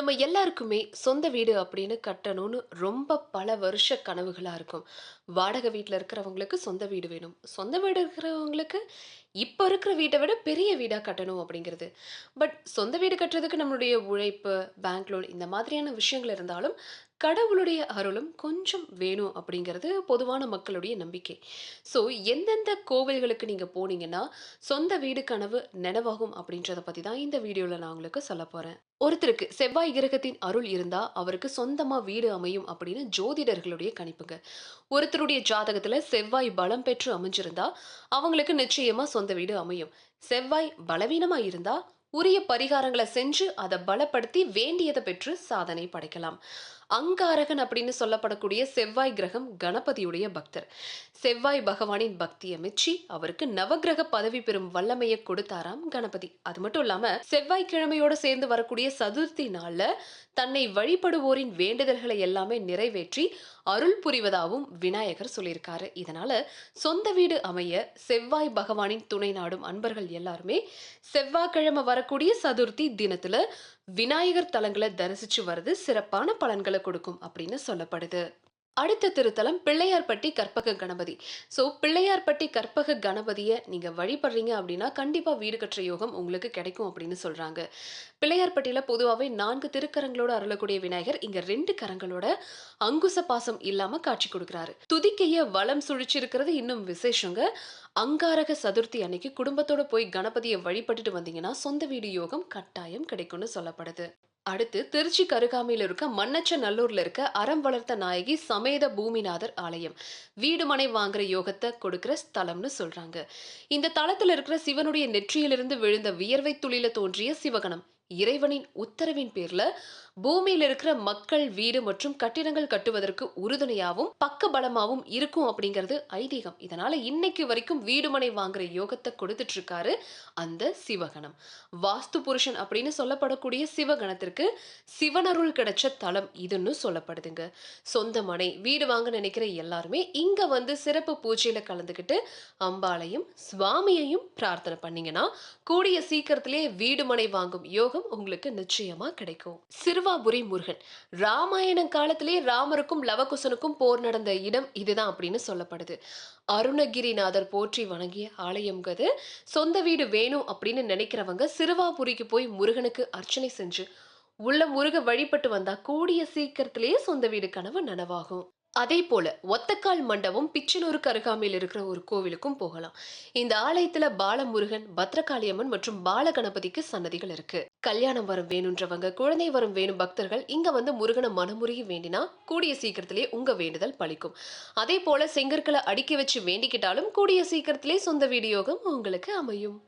நம்ம எல்லாருக்குமே சொந்த வீடு அப்படின்னு கட்டணும்னு ரொம்ப பல வருஷ கனவுகளாக இருக்கும். வாடகை வீட்டில் இருக்கிறவங்களுக்கு சொந்த வீடு வேணும். சொந்த வீடு இருக்கிறவங்களுக்கு இப்போ இருக்கிற வீட்டை விட பெரிய வீடாக கட்டணும் அப்படிங்கிறது. பட் சொந்த வீடு கட்டுறதுக்கு நம்மளுடைய உழைப்பு, பேங்க் லோன் இந்த மாதிரியான விஷயங்கள் இருந்தாலும், கடவுளுடைய அருளும் கொஞ்சம் வேணும் அப்படிங்கிறது பொதுவான மக்களுடைய நம்பிக்கை. ஸோ எந்தெந்த கோவில்களுக்கு நீங்கள் போனீங்கன்னா, சொந்த வீடு கனவு நினைவாகும் அப்படின்றத பற்றி தான் இந்த வீடியோவில் நான் உங்களுக்கு சொல்லப் போகிறேன் ஒருத்தருக்கு செவ்வாய் கிரகத்தின் அருள் இருந்தால் அவருக்கு சொந்தமாக வீடு அமையும் அப்படின்னு ஜோதிடர்களுடைய கணிப்புங்க. ஒருத்தருடைய ஜாதகத்தில் செவ்வாய் பலம் பெற்று அமைஞ்சிருந்தா, அவங்களுக்கு நிச்சயமா சொந்த வீடு அமையும். செவ்வாய் பலவீனமா இருந்தா, உரிய பரிகாரங்களை செஞ்சு அதை பலப்படுத்தி வேண்டியதை பெற்று சாதனை படைக்கலாம். அங்காரகன் அப்படின்னு சொல்லப்படக்கூடிய செவ்வாய் கிரகம் கணபதியுடைய பக்தர். செவ்வாய் பகவானின் பக்தியை மெச்சி, அவருக்கு நவக்கிரக பதவி பெறும் வல்லமையை கொடுத்தாராம் கணபதி. அது மட்டும் இல்லாம, செவ்வாய்க்கிழமையோட சேர்ந்து வரக்கூடிய சதுர்த்தி நாள்ல தன்னை வழிபடுவோரின் வேண்டுதல்களை எல்லாமே நிறைவேற்றி அருள் புரிவதாகவும் விநாயகர் சொல்லியிருக்காரு. இதனால சொந்த வீடு அமைய செவ்வாய் பகவானின் துணை நாடும் அன்பர்கள் எல்லாருமே செவ்வாய்க்கிழமை வரக்கூடிய சதுர்த்தி தினத்துல விநாயகர் தலங்களை தரிசிச்சு வர்றது சிறப்பான பலன்களை கொடுக்கும் அப்படின்னு சொல்லப்படுது. அடுத்த திருத்தலம் பிள்ளையார்பட்டி கற்பக கணபதி. ஸோ பிள்ளையார்பட்டி கற்பக கணபதிய நீங்க வழிபடுறீங்க அப்படின்னா, கண்டிப்பா வீடு கற்ற யோகம் உங்களுக்கு கிடைக்கும் அப்படின்னு சொல்றாங்க. பிள்ளையார்பட்டியில பொதுவாவே 4 திருக்கரங்களோட அருளக்கூடிய விநாயகர், இங்க ரெண்டு கரங்களோட அங்குச பாசம் இல்லாம காட்சி கொடுக்கிறாரு. துதிக்கைய வளம் சுழிச்சிருக்கிறது இன்னும் விசேஷங்க. அங்காரக சதுர்த்தி அன்னைக்கு குடும்பத்தோட போய் கணபதியை வழிபட்டுட்டு வந்தீங்கன்னா, சொந்த வீடு யோகம் கட்டாயம் கிடைக்கும்னு சொல்லப்படுது. அடுத்து திருச்சி கருகாமியில் இருக்க மன்னச்ச நல்லூர்ல இருக்க அறம் வளர்த்த நாயகி சமேத பூமிநாதர் ஆலயம். வீடு மனை வாங்குற யோகத்தை கொடுக்கிற ஸ்தலம்னு சொல்றாங்க. இந்த தலத்துல இருக்கிற சிவனுடைய நெற்றியிலிருந்து விழுந்த வியர்வை துளியில தோன்றிய சிவகணம். இறைவனின் உத்தரவின் பேர்ல பூமியில இருக்கிற மக்கள் வீடு மற்றும் கட்டிடங்கள் கட்டுவதற்கு உறுதுணையாவும், பக்கபலமாவும் இருக்கும் அப்படிங்கிறது ஐதீகம். இதனால இன்னைக்கு வரைக்கும் வீடுமனை வாங்குற யோகத்தை கொடுத்துட்டு இருக்காரு அந்த சிவகணம். வாஸ்து புருஷன் அப்படின்னு சொல்லப்படக்கூடிய சிவகணத்திற்கு சிவனருள் கிடைச்ச தலம் இதுன்னு சொல்லப்படுதுங்க. சொந்த மனை, வீடு வாங்க நினைக்கிற எல்லாருமே இங்க வந்து சிறப்பு பூஜையில கலந்துக்கிட்டு அம்பாளையும், சுவாமியையும் பிரார்த்தனை பண்ணீங்கன்னா, கூடிய சீக்கிரத்திலேயே வீடுமனை வாங்கும் யோகம் உங்களுக்கு நிச்சயமா கிடைக்கும். சிறுவாபுரி முருகன். ராமாயணம் காலத்திலேயே ராமருக்கும் லவகுசனுக்கும் போர் நடந்த இடம் இதுதான் அப்படின்னு சொல்லப்படுது. அருணகிரிநாதர் போற்றி வணங்கிய ஆலயம் கது சொந்த வீடு வேணும் அப்படின்னு நினைக்கிறவங்க சிறுவாபுரிக்கு போய் முருகனுக்கு அர்ச்சனை செஞ்சு, உள்ள முருக வழிபட்டு வந்தா கூடிய சீக்கிரத்திலேயே சொந்த வீடு கனவு நனவாகும். அதே போல ஒத்தக்கால் மண்டபம் பிச்சனூருக்கு அருகாமையில் இருக்கிற ஒரு கோவிலுக்கும் போகலாம். இந்த ஆலயத்துல பாலமுருகன், பத்ரகாளியம்மன் மற்றும் பாலகணபதிக்கு சன்னதிகள் இருக்கு. கல்யாணம் வரம் வேணுன்றவங்க, குழந்தை வரம் வேணும் பக்தர்கள் இங்க வந்து முருகனை மனமுருகி வேண்டினா, கூடிய சீக்கிரத்திலேயே உங்க வேண்டுதல் பழிக்கும் அதே போல செங்கற்களை அடுக்கி வச்சு வேண்டிக்கிட்டாலும் கூடிய சீக்கிரத்திலே சொந்த வீடியோகம் உங்களுக்கு அமையும்.